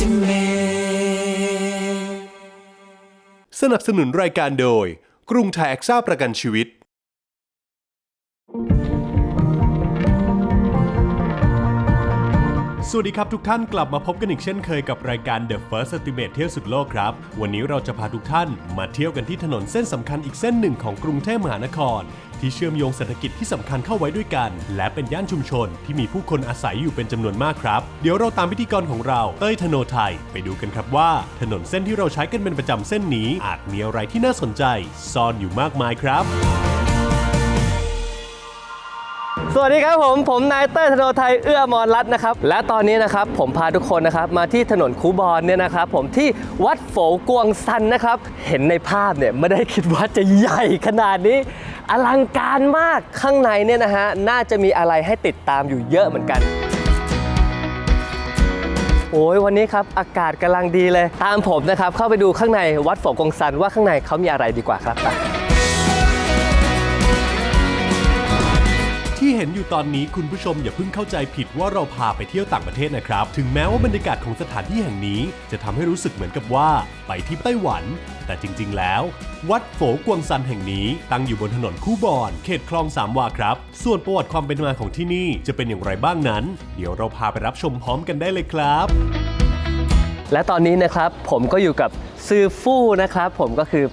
ultimate สนับสนุนรายการโดย กรุงไทยแอคซ่าประกันชีวิต สวัสดีครับทุกท่านกลับมาพบกันอีกเช่นเคยกับรายการ The First Estimate เที่ยวสุดโลกครับ วันนี้เราจะพาทุกท่านมาเที่ยวกันที่ถนนเส้นสำคัญอีกเส้นหนึ่งของกรุงเทพมหานคร ที่เชื่อมโยงเศรษฐกิจที่สำคัญเข้าไว้ด้วยกัน และเป็นย่านชุมชนที่มีผู้คนอาศัยอยู่เป็นจำนวนมากครับ เดี๋ยวเราตามพิธีกรของเราเต้ยธโนไทย ไปดูกันครับว่า ถนนเส้นที่เราใช้กันเป็นประจำเส้นนี้ อาจมีอะไรที่น่าสนใจ ซ่อนอยู่มากมายครับ สวัสดีครับผม ผมนายเต้ยธโนไทยเอื้อมรรัตน์นะครับ และตอนนี้นะครับผมพาทุกคนนะครับมาที่ถนนคูบอนเนี่ยนะครับ ผมที่วัดโฝกวงซันนะครับ เห็นในภาพเนี่ยไม่ได้คิดว่าจะใหญ่ขนาดนี้ อลังการมากข้างในเนี่ยนะฮะน่าจะมีอะไรให้ติดตามอยู่เยอะเหมือนกันโอ้ยวันนี้ครับ อากาศกำลังดีเลย ตามผมนะครับ เข้าไปดูข้างในวัดโฝกวงซันว่าข้างในเขามีอะไรดีกว่าครับ ที่เห็นอยู่ตอนนี้คุณผู้ชมอย่าเพิ่งเข้าใจผิดว่าเราพาไปเที่ยวต่างประเทศนะครับ ถึงแม้ว่าบรรยากาศของสถานที่แห่งนี้ จะทำให้รู้สึกเหมือนกับว่าไปที่ไต้หวัน แต่จริง ๆ แล้ว วัดโฝกวงซันแห่งนี้ ตั้งอยู่บนถนนคู่บอนเขตคลองสามวาครับ ส่วนประวัติความเป็นมาของที่นี่จะเป็นอย่างไรบ้างนั้น เดี๋ยวเราพาไปรับชมพร้อมกันได้เลยครับและตอนนี้นะครับผมก็อยู่กับซือฟู่นะครับ ผมก็คือ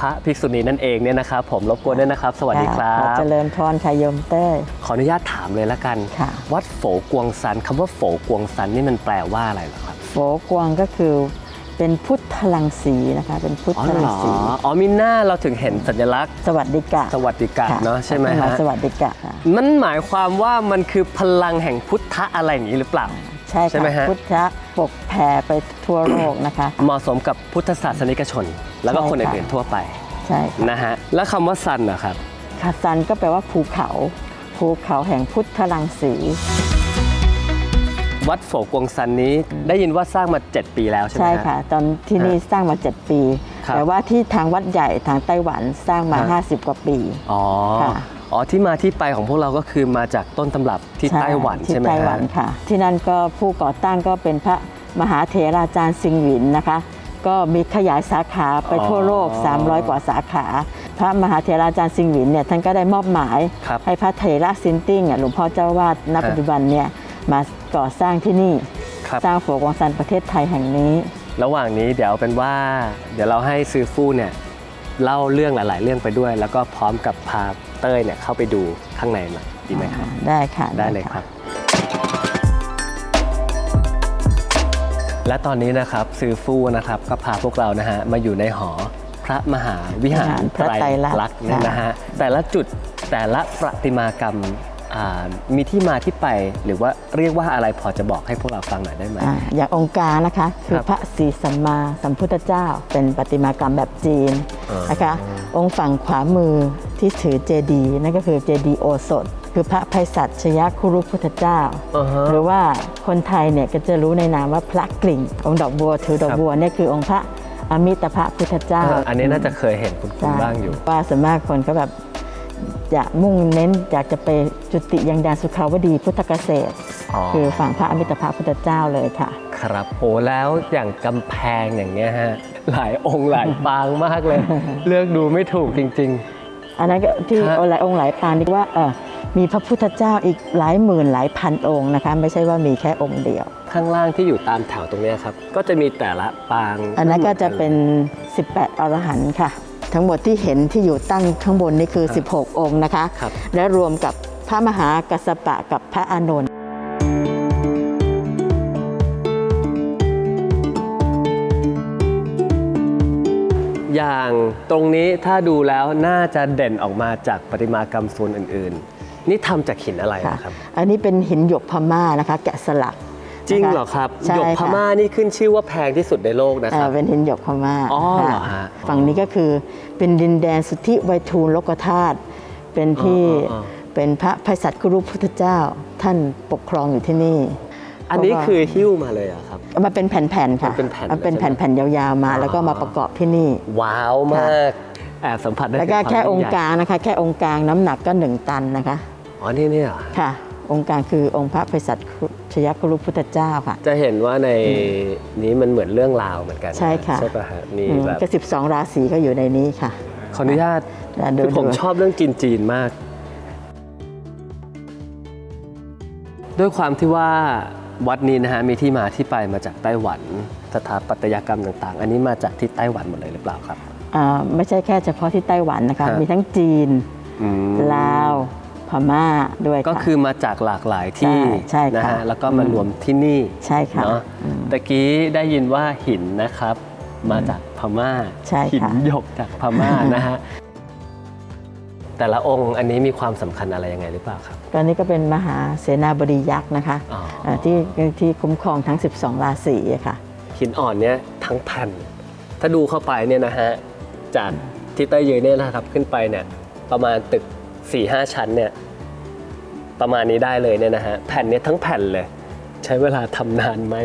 พระภิกษุณีนั่นเองเนี่ยนะครับผมรบกวนด้วยนะครับ สวัสดีครัค่ะบเจริญพรค่ะโยมเต้ย ขออนุญาตถามเลยละกัน ค่ะ วัดโฝกวงซันคำว่าโฝกวงซันนี่มันแปลว่าอะไรเหรอครับโฝกวางก็คือเป็นพุทธลังสีนะคะ เป็นพุทอ๋อธเหลัรงอสีอ๋อมีหน้าเราถึงเห็นสัญลักษณ์ สวัสดิกะสวัสดิกะค่เนาะใช่ไหมคฮะ สวัสดิกะค่ะ มันหมายความว่ามันคือพลังแห่งพุทธะอะไรอย่างนี้หรือเปล่า ใช่ใช่ไหมค่ะฮะ พุทธะปกแผ่ไปทั่วโลกนะคะ เหมาะสมกับพุทธศาสนิกชน แล้วก็ใช่คนค่ะ อื่นๆทั่วไปใช่ค่ะนะฮะแล้วคำว่าซันนะครับ คาซันก็แปลว่าภูเขา ภูเขาแห่งพุทธลังสี วัดโฝกวงซันนี้ได้ยินว่าสร้างมา 7 ปีแล้วใช่ไหมใช่ฮะค่ะ ตอนที่นี่สร้างมา 7 ปี ครับ แต่ว่าที่ทางวัดใหญ่ทางไต้หวันสร้างมาฮะ50 กว่าปี อ๋อค่ะ อ๋อที่มาที่ไปของพวกเราก็คือมาจากต้นตำรับ ที่ไต้หวันที่ใช่ไหมไต้หวันฮะ ค่ะ ที่นั่นก็ผู้ก่อตั้งก็เป็นพระมหาเถราจารย์ซิงหวินนะคะ ก็มีขยายสาขาไปทั่วโลก300 กว่าสาขา พระมหาเถราจารย์ซิงหวินเนี่ยท่านก็ได้มอบหมาย ครับให้พระเถระซินติ้งอะหลวงพ่อเจ้าวาดณฮะ ปัจจุบันเนี่ยมาก่อสร้างที่นี่ครับ สร้างโฝกวงซันประเทศไทยแห่งนี้ ระหว่างนี้เดี๋ยวเอาเป็นว่า เดี๋ยวเราให้ซือฟู่เนี่ยเล่าเรื่องหลาย ๆ เรื่องไปด้วย แล้วก็พร้อมกับพาเต้ยเนี่ยเข้าไปดูข้างในหน่อย ดีไหมครับ ได้ค่ะ ได้เลยครับ และตอนนี้นะครับซือฟู่นะครับก็พาพวกเรานะฮะมาอยู่ในหอพระมหาวิหารพระไตรลักษณ์ษณ์เนี่ยนะฮะแต่ละจุดแต่ละประติมากรรมอ่ามีที่มาที่ไปหรือว่าเรียกว่าอะไรพอจะบอกให้พวกเราฟังหน่อยได้ไหมอ่าอย่างองค์การนะคะคือครับพระศรีสัมมาสัมพุทธเจ้า เป็นประติมากรรมแบบจีนอ่านนะคะ องค์ฝั่งขวามือที่ถือเจดีย์นั่นก็คือเจดีย์โอสถ คือพระไพศาลชยคุรุพุทธเจ้าอ่าฮะหรือว่าคนไทยเนี่ยก็จะรู้ในนามว่าพระกลิ่ง องค์ดอกบัวถือดอกครับบัวเนี่ยคือองค์พระอมิตรพระพุทธเจ้าเอออันนี้น่าจะเคยเห็นคุณคุณใช่บ้างอยู่ ว่าส่วนมากคนก็แบบจะมุ่งเน้นอยากจะไปจุติยังแดนสุขาวดีพุทธเกษตรอ๋อคือฝั่งพระอมิตรพระพุทธเจ้าเลยค่ะ ครับโอ้แล้วอย่างกำแพงอย่างเงี้ยฮะหลายองค์หลายปางมากเลย เลือกดูไม่ถูกจริงอันนั้นก็ที่ฮะหลายองค์หลายปางนี่ว่าเออ มีพระพุทธเจ้าอีกหลายหมื่นหลายพันองค์นะคะ ไม่ใช่ว่ามีแค่องค์เดียวๆข้างล่างที่อยู่ตามแถวตรงเนี้ยครับ ก็จะมีแต่ละปางอันนั้นก็จะเป็น 18 อรหันต์ค่ะ ทั้งหมดที่เห็นที่อยู่ตั้งข้างบนนี่คือ 16 องค์นะคะ ครับ และรวมกับพระมหากัสสปะกับพระอานนท์อย่างตรงนี้ถ้าดูแล้วน่าจะเด่นออกมาจากประติมากรรมส่วนอื่นๆ นี่ทำจากหินอะไรค่ะนะครับ อันนี้เป็นหินหยกพม่านะคะ แกะสลักจริงนะคะเหรอครับใช่หยกพค่ะม่านี่ขึ้นชื่อว่าแพงที่สุดในโลกนะคเอ่รัอบเป็นหินหยกพม่าอ๋อค่ะเหรอฮะฝั่งนี้ก็คือเป็นดินแดนสุทธิไวยทูลโลกธาตุเป็นที่อ๋ออ๋อเป็นพระภัยสัตว์คุรุพุทธเจ้า ท่านปกครองอยู่ที่นี่ อันนี้เพราะว่าคือหิ้วมาเลยเหรอะครับเอามาเป็นแผ่นๆค่ะมันเป็นแผ่นมันเป็นเลยใช่ไหมแผ่นๆยาวๆมา แล้วก็มาประกอบที่นี่ ว้าวมากแอบสัมผัสได้แล้วก็ถึแค่วามองยิ่ค์ใหญ่กลางนะคะ แค่องค์กลางน้ำหนักก็1ตันนะคะ อ๋อนี่เนี่ยเหรอค่ะ องค์กลางคือองค์พระภัยสัตว์ชยคุรุพุทธเจ้าค่ะ จะเห็นว่าในนี้มันเหมือนเรื่องราวเหมือนกันนใช่ค่ะ ใช่ป่ะฮะมีอืมแบบก็12ราศีก็อยู่ในนี้ค่ะ ขออนุญาตอะดูคือผมดู ชอบเรื่องกินจีนมาก ด้วยความที่ว่าวัดนี้นะฮะมีที่มาที่ไปมาจากไต้หวันสถาปัตยกรรมต่างๆ อันนี้มาจากที่ไต้หวันหมดเลยหรือเปล่าครับ อ่าไม่ใช่แค่เฉพาะที่ไต้หวันนะคะฮะมีทั้งจีน อืม ลาวพ ม่าด้วยะ ก็คือมาจากหลากหลายที่ใช่ใช่ค่ะนะฮะแล้วก็มารวมที่นี่ใช่ค่ะเนาะอืมตะกี้ได้ยินว่าหินนะครับ มาจากพม่าใช่ค่ะ หินหยกจากพม่านะฮะแต่ละองค์อันนี้มีความสำคัญอะไรยังไงหรือเปล่าครับตอนนี้ก็เป็นมหาเสนาบดียักษ์นะคะอ๋ออ่าที่ที่คุ้มครองทั้ง 12 ราศีอะค่ะ หินอ่อนเนี่ยทั้งแผ่นถ้าดูเข้าไปเนี่ยนะฮะจากที่ใต้ยืนเนี่ยนะครับขึ้นไปเนี่ยประมาณตึก 4ี่ห้าชั้นเนี่ยประมาณนี้ได้เลยเนี่ยนะฮะแผ่นเนี้ทั้งแผ่นเลย ใช้เวลาทำนานไหม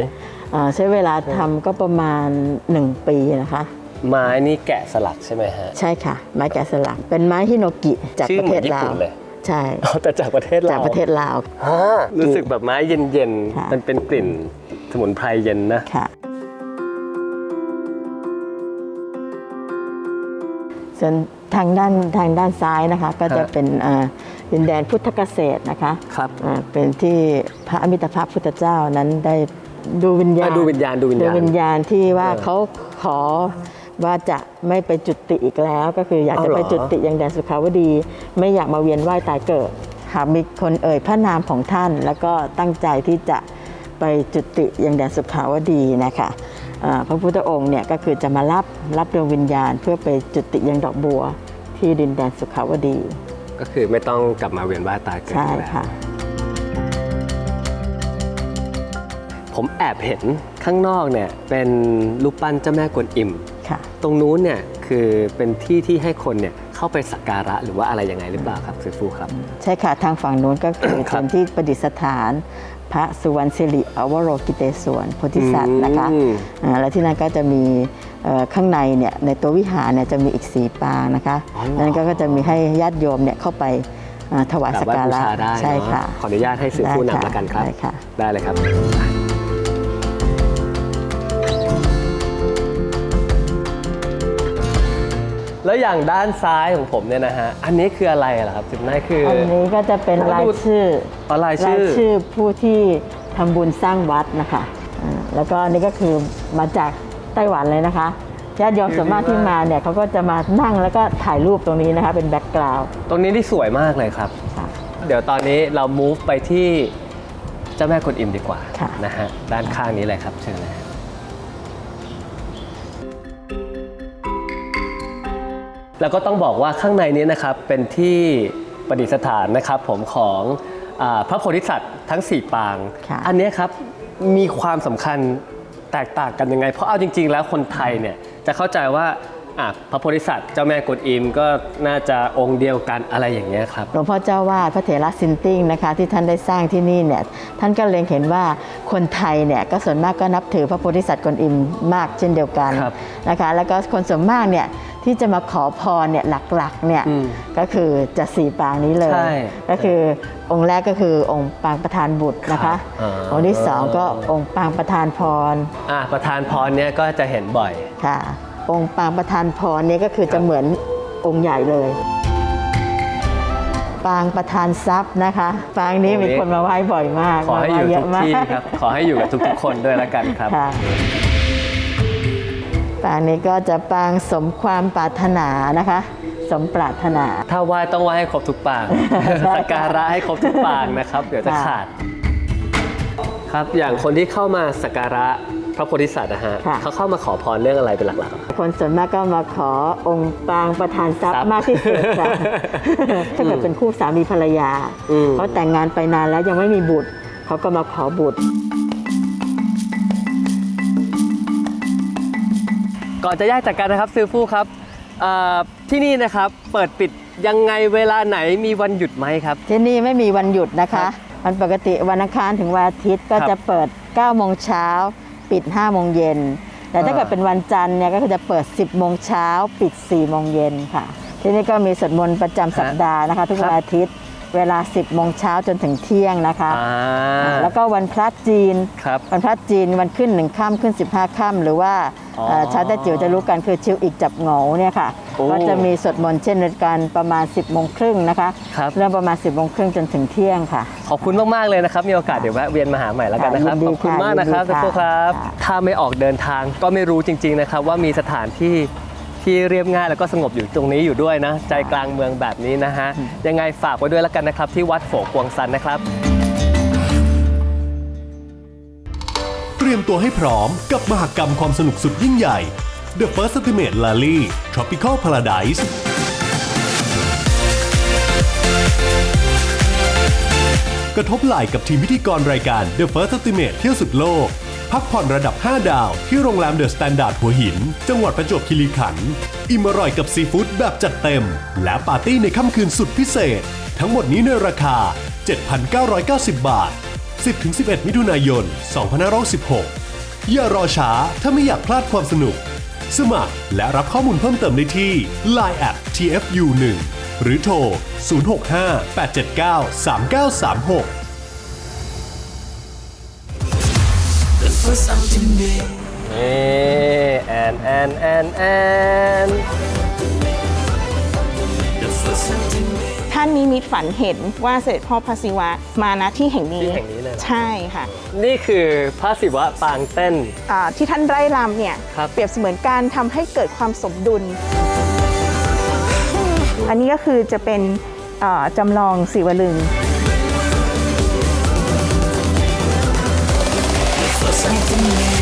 อ่าใช้เวลาทำก็ประมาณ 1 ปีนะคะ ไม้นี่แกะสลักใช่ไหมฮะ ใช่ค่ะ ไม้แกะสลักเป็นไม้ฮิโนกิจากชื่อประเทศเหมือนญี่ลาปุ่วนเลยใช่ อ๋อแต่จากประเทศลาวจากประเทศลาว ฮะรู้สึกแบบไม้เย็นค่ะ ๆ มันเป็นกลิ่นสมุนไพรเย็นนะ ค่ะ ส่วนทางด้านทางด้านซ้ายนะคะก็จะฮะเป็นเอ่อดินแดนพุทธเกษตรนะคะครับอ่าเป็นที่พระอมิตรภาพพุทธเจ้านั้นได้ดูวิญญาณอะดูวิญญาณดูวิญญาณวิญญาณที่ว่าเออเขาขอว่าจะไม่ไปจุติอีกแล้ว ก็คืออยากเอาจะเหรอไปจุติยังแดนสุขาวดี ไม่อยากมาเวียนว่ายตายเกิดหากมีคนเอ่ยพระนามของท่าน แล้วก็ตั้งใจที่จะไปจุติยังแดนสุขาวดีนะคะอ่า พระพุทธองค์เนี่ยก็คือจะมารับรับดวงวิญญาณ เพื่อไปจุติยังดอกบัวที่ดินแดนสุขาวดี ก็คือไม่ต้องกลับมาเวียนว่ายตายเกิดใช่อีกแล้วค่ะ ผมแอบเห็นข้างนอกเนี่ยเป็นรูปปั้นเจ้าแม่กวนอิม ค่ะ ตรงนู้นเนี่ยคือเป็นที่ที่ให้คนเนี่ยเข้าไปสักการะหรือว่าอะไรยังไงหรือเปล่าครับเซฟูครับ ใช่ค่ะทางฝั่งนู้นก็คือครับ เป็นที่ประดิษฐาน พระสุวรรณสิริอวโรกิเตศวรโพธิสัตว์นะคะอืมอ่าและที่นั่นก็จะมีเอ่อข้างในเนี่ยในตัววิหารเนี่ยจะมีอีกสีปางนะคะอ๋อเหรอนั้นก็จะมีให้ญาติโยมเนี่ยเข้าไปอ่าถวายกราสับกไหว้กาบูระชาได้ใช่เนอะค่ะขออนุญาตให้สื่อผู้ได้นำแล้วกันครับได้ค่ะได้เลยครับ แล้วอย่างด้านซ้ายของผมเนี่ยนะฮะ อันนี้คืออะไรล่ะครับจุดนั้นคืออัอนนี้ก็จะเป็นรายชื่ออ๋อรายชื่อชื่อผู้ที่ทำบุญสร้างวัดนะคะอ่าแล้วก็อันนี้ก็คือมาจากไต้หวันเลยนะคะญาติโยมส่วนมากที่มาเนี่ยเขาก็จะมานั่งแล้วก็ถ่ายรูปตรงนี้นะคะ เป็นแบ็กกราวด์ ตรงนี้ที่สวยมากเลยครับเดี๋ยวตอนนี้เรา move ไปที่เจ้าแม่กวนอิมดีกว่าค่ะ นะฮะด้านข้างนี้เลยครับเชิญเลยฮะ แล้วก็ต้องบอกว่าข้างในนี้นะครับเป็นที่ประดิษฐานนะครับผมของอาพระโพธิสัตว์ทั้ง 4 ปาง ค่ะ อันเนี้ยครับมีความสำคัญแตกต่างกันยังไง เพราะเอาจริง ๆ แล้วคนไทยเนี่ยจะเข้าใจว่าอะพระโพธิสัตว์เจ้าแม่กวนอิมก็น่าจะองค์เดียวกันอะไรอย่างเงี้ยครับ หลวงพ่อเจ้าวาดพระเถระซินติ้งนะคะที่ท่านได้สร้างที่นี่เนี่ยท่านก็เล็งเห็นว่าคนไทยเนี่ยก็ส่วนมากก็นับถือพระโพธิสัตว์กวนอิมมากเช่นเดียวกันครับ นะคะแล้วก็คนส่วนมากเนี่ย ที่จะมาขอพรเนี่ยหลักๆเนี่ยอืมก็คือจะสี่ปางนี้เลยใช่ก็คือองค์แรกก็คือองค์ปางประธานบุตรนะครัคะบอ่าองค์ที่สองก็องค์ปางประธานพรอะประธานพรเนี่ยก็จะเห็นบ่อยค่ะ องค์ปางประธานพรเนี่ยก็คือจะเหมือนองค์ใหญ่เลยปางประธานทรัพย์นะคะปางนี้โอ้มีนี่คนมาไหว้บ่อยมาก ขอให้มาอไหว้ยู่เยทุอะกมากที่ครับ ขอให้อยู่กับทุกๆคนด้วยแล้วกันครับ ค่ะปางนี้ก็จะปางสมความปรารถนานะคะ สมปรารถนา ถ้าไหว้ต้องไหว้ให้ครบทุกปางสักการะให้ครบทุกปางนะครับ เดี๋ยวจะค่ะขาด ครับอย่างคนที่เข้ามาสักการะพระโพธิสัตว์นะฮะค่ะ เขาเข้ามาขอพรเรื่องอะไรเป็นหลักคนส่วนมากก็มาขอองค์ปางประธานทรัพทรัพย์ย์มากที่สุดค่ะถ้าเกิดเป็นคู่สามีภรรยาอืม เขาแต่งงานไปนานแล้วยังไม่มีบุตร เขาก็มาขอบุตร ก่อนจะแยกจากกันนะครับซื้อฟู่ครับเอ่อที่นี่นะครับเปิดปิดยังไงเวลาไหนมีวันหยุดไหมครับ ที่นี่ไม่มีวันหยุดนะครัคะบวันปกติวันอังคารถึงวันอาทิตย์ก็ครับจะเปิด9โมงเช้าปิด5โมงเย็นแต่ถ้าอ่าเกิดเป็นวันจันทร์เนี่ยก็คือจะเปิด 10โมงเช้าปิด4โมงเย็นค่ะ ที่นี่ก็มีสวดมนต์ประจำสัปดาห์นะคะ ทุกวันอาทิตย์เวลา 10โมงเช้าจนถึงเที่ยงนะคะอ่าแล้วก็วันพระจีนครับวันพระจีนวันขึ้นหนึ่งค่ำขึ้น 15ค่ำหรือว่าอ๋อเอ่อ ชาวแต้จิ๋วจะรู้กันคือชิวอีกจับเหงาเนี่ยค่ะโอ้ก็จะมีสวดมนต์เช่นเดียวกันประมาณ 10โมงครึ่งนะคะครับเริ่มประมาณ 10โมงครึ่งจนถึงเที่ยงค่ะ ขอบคุณมาก ๆ เลยนะครับ มีโอกาสเดี๋ยวแวะเวียนมาหาใหม่แล้วกันนะครับค่ะยินดีขอบคุณค่ะมากนะครับยินดีทุกค่ะคนครับค่ะถ้าไม่ออกเดินทางก็ไม่รู้จริง ๆ นะครับ ว่ามีสถานที่ที่เรียบง่ายแล้วก็สงบอยู่ตรงนี้อยู่ด้วยนะ ใจกลางเมืองแบบนี้นะฮะยังไงฝากไว้ด้วยแล้วกันนะครับ ที่วัดโฝกวงซันนะครับ รียมตัวให้พร้อมกับมหกรรมความสนุกสุดยิ่งใหญ่ The First Ultimate Rally Tropical Paradise กระทบไหล่กับทีมพิธีกรรายการ The First Ultimate เที่ยวสุดโลก พักผ่อนระดับ 5 ดาว ที่โรงแรมเดอะสแตนดาร์ดหัวหิน จังหวัดประจวบคีรีขันธ์อิ่มอร่อยกับซีฟู้ดแบบจัดเต็ม และปาร์ตี้ในค่ำคืนสุดพิเศษ ทั้งหมดนี้ในราคา 7,990 บาท 10-11 มิถุนายน 2516 อย่ารอช้าถ้าไม่อยากพลาดความสนุก สมัครและรับข้อมูลเพิ่มเติมได้ที่ Line at TFU1 หรือโทร 065 879 3936 The first ultimate นี่แอนแอนแอนแอน The first ultimate ท่านนิมิตฝันเห็นว่าเสด็จพ่อพระศิวะมาณที่แห่งนี้ที่แห่งนี้เลยเหรอ ใช่ค่ะนี่คือพระศิวะปางเต้น อ่าที่ท่านไร่รำเนี่ยครับ เปรียบเสมือนการทำให้เกิดความสมดุล อันนี้ก็คือจะเป็นอ่าจำลองศิวลึง The first ultimate